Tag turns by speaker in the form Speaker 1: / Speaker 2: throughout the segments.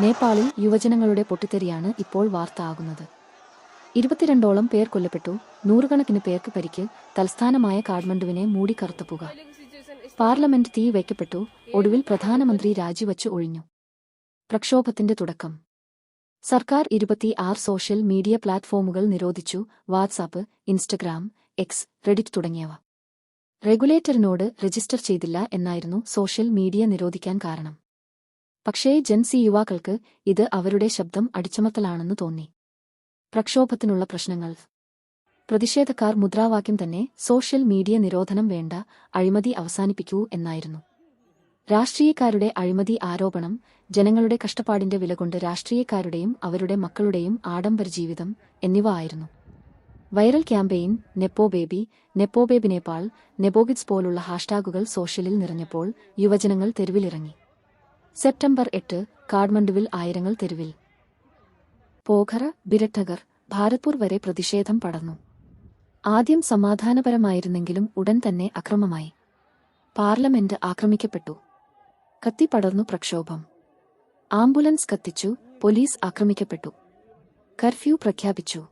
Speaker 1: നേപ്പാളിൽ യുവജനങ്ങളുടെ പൊട്ടിത്തെറിയാണ് ഇപ്പോൾ വാർത്ത ആകുന്നത് ഇരുപത്തിരണ്ടോളം പേർ കൊല്ലപ്പെട്ടു നൂറുകണക്കിന് പേർക്ക് പരിക്ക് തലസ്ഥാനമായ കാഠ്മണ്ഡുവിനെ മൂടിക്കറുത്തപ്പുക പാർലമെന്റ് തീ വയ്ക്കപ്പെട്ടു ഒടുവിൽ പ്രധാനമന്ത്രി രാജിവച്ചു ഒഴിഞ്ഞു. പ്രക്ഷോഭത്തിന്റെ തുടക്കം. സർക്കാർ ഇരുപത്തി ആറ് സോഷ്യൽ മീഡിയ പ്ലാറ്റ്ഫോമുകൾ നിരോധിച്ചു വാട്സാപ്പ് ഇൻസ്റ്റഗ്രാം എക്സ് റെഡിറ്റ് തുടങ്ങിയവ. റെഗുലേറ്ററിനോട് രജിസ്റ്റർ ചെയ്തില്ല എന്നായിരുന്നു സോഷ്യൽ മീഡിയ നിരോധിക്കാൻ കാരണം. പക്ഷേ ജൻസി യുവാക്കൾക്ക് ഇത് അവരുടെ ശബ്ദം അടിച്ചമത്തലാണെന്ന് തോന്നി. പ്രക്ഷോഭത്തിനുള്ള പ്രശ്നങ്ങൾ. പ്രതിഷേധക്കാർ മുദ്രാവാക്യം തന്നെ സോഷ്യൽ മീഡിയ നിരോധനം വേണ്ട അഴിമതി അവസാനിപ്പിക്കൂ എന്നായിരുന്നു. രാഷ്ട്രീയക്കാരുടെ അഴിമതി ആരോപണം ജനങ്ങളുടെ കഷ്ടപ്പാടിന്റെ വിലകൊണ്ട് രാഷ്ട്രീയക്കാരുടെയും അവരുടെ മക്കളുടെയും ആഡംബര ജീവിതം എന്നിവ ആയിരുന്നു. Viral campaign nepo baby nepo baby Nepal നെബോഗിറ്റ്സ് പോലുള്ള ഹാഷ്ടാഗുകൾ സോഷ്യലിൽ നിറഞ്ഞപ്പോൾ യുവജനങ്ങൾ തെരുവിലിറങ്ങി. സെപ്റ്റംബർ എട്ട് കാഠ്മണ്ഡുവിൽ ആയിരങ്ങൾ തെരുവിൽ. പോഖറ ബിരട്ടഗർ ഭാരത്പൂർ വരെ പ്രതിഷേധം പടർന്നു. ആദ്യം സമാധാനപരമായിരുന്നെങ്കിലും ഉടൻ തന്നെ അക്രമമായി. പാർലമെന്റ് ആക്രമിക്കപ്പെട്ടു. കത്തിപ്പടർന്നു പ്രക്ഷോഭം. ആംബുലൻസ് കത്തിച്ചു പോലീസ് ആക്രമിക്കപ്പെട്ടു. കർഫ്യൂ പ്രഖ്യാപിച്ചു.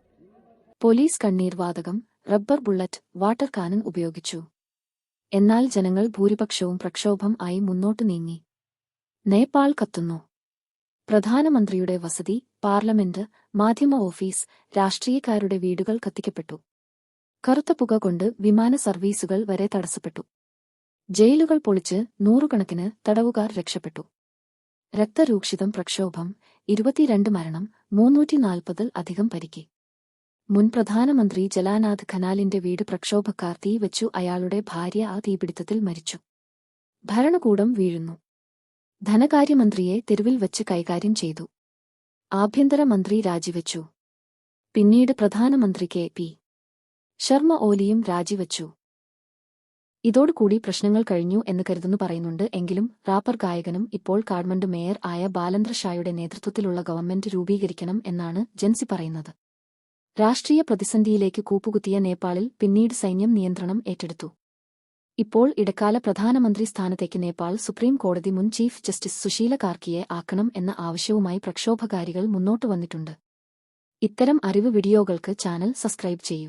Speaker 1: പോലീസ് കണ്ണീർവാതകം റബ്ബർ ബുള്ളറ്റ് വാട്ടർ കാനൻ ഉപയോഗിച്ചു. എന്നാൽ ജനങ്ങൾ ഭൂരിപക്ഷവും പ്രക്ഷോഭം ആയി മുന്നോട്ടു നീങ്ങി. നേപ്പാൾ കത്തുന്നു. പ്രധാനമന്ത്രിയുടെ വസതി പാർലമെന്റ് മാധ്യമ ഓഫീസ് രാഷ്ട്രീയക്കാരുടെ വീടുകൾ കത്തിക്കപ്പെട്ടു. കറുത്ത പുക കൊണ്ട് വിമാന സർവീസുകൾ വരെ തടസ്സപ്പെട്ടു. ജയിലുകൾ പൊളിച്ച് നൂറുകണക്കിന് തടവുകാർ രക്ഷപ്പെട്ടു. രക്തരൂക്ഷിതം പ്രക്ഷോഭം ഇരുപത്തിരണ്ട് മരണം മൂന്നൂറ്റിനാൽപ്പതിൽ അധികം പരിക്കി. മുൻ പ്രധാനമന്ത്രി ജലാനാഥ് ഖനാലിന്റെ വീട് പ്രക്ഷോഭക്കാർ തീവച്ചു അയാളുടെ ഭാര്യ ആ തീപിടുത്തത്തിൽ മരിച്ചു. ഭരണകൂടം വീഴുന്നു. ധനകാര്യമന്ത്രിയെ തെരുവിൽ വച്ച് കൈകാര്യം ചെയ്തു. ആഭ്യന്തരമന്ത്രി രാജിവച്ചു. പിന്നീട് പ്രധാനമന്ത്രി കെ പി. ശർമ്മ ഓലിയും രാജിവച്ചു. ഇതോടുകൂടി പ്രശ്നങ്ങൾ കഴിഞ്ഞു എന്ന് കരുതുന്നു പറയുന്നുണ്ട് എങ്കിലും റാപ്പർ ഗായകനും ഇപ്പോൾ കാഠ്മണ്ഡു മേയർ ആയ ബാലന്ദ്ര ഷായുടെ നേതൃത്വത്തിലുള്ള ഗവൺമെന്റ് രൂപീകരിക്കണം എന്നാണ് ജൻസി പറയുന്നത്. രാഷ്ട്രീയ പ്രതിസന്ധിയിലേക്ക് കൂപ്പുകുത്തിയ നേപ്പാളിൽ പിന്നീട് സൈന്യം നിയന്ത്രണം ഏറ്റെടുത്തു. ഇപ്പോൾ ഇടക്കാല പ്രധാനമന്ത്രി സ്ഥാനത്തേക്ക് നേപ്പാൾ സുപ്രീം കോടതി മുൻ ചീഫ് ജസ്റ്റിസ് സുശീല കാർക്കിയെ ആക്കണം എന്ന ആവശ്യവുമായി പ്രക്ഷോഭകാരികൾ മുന്നോട്ടു വന്നിട്ടുണ്ട്. ഇത്തരം അറിവ് വീഡിയോകൾക്ക് ചാനൽ സബ്സ്ക്രൈബ് ചെയ്യൂ.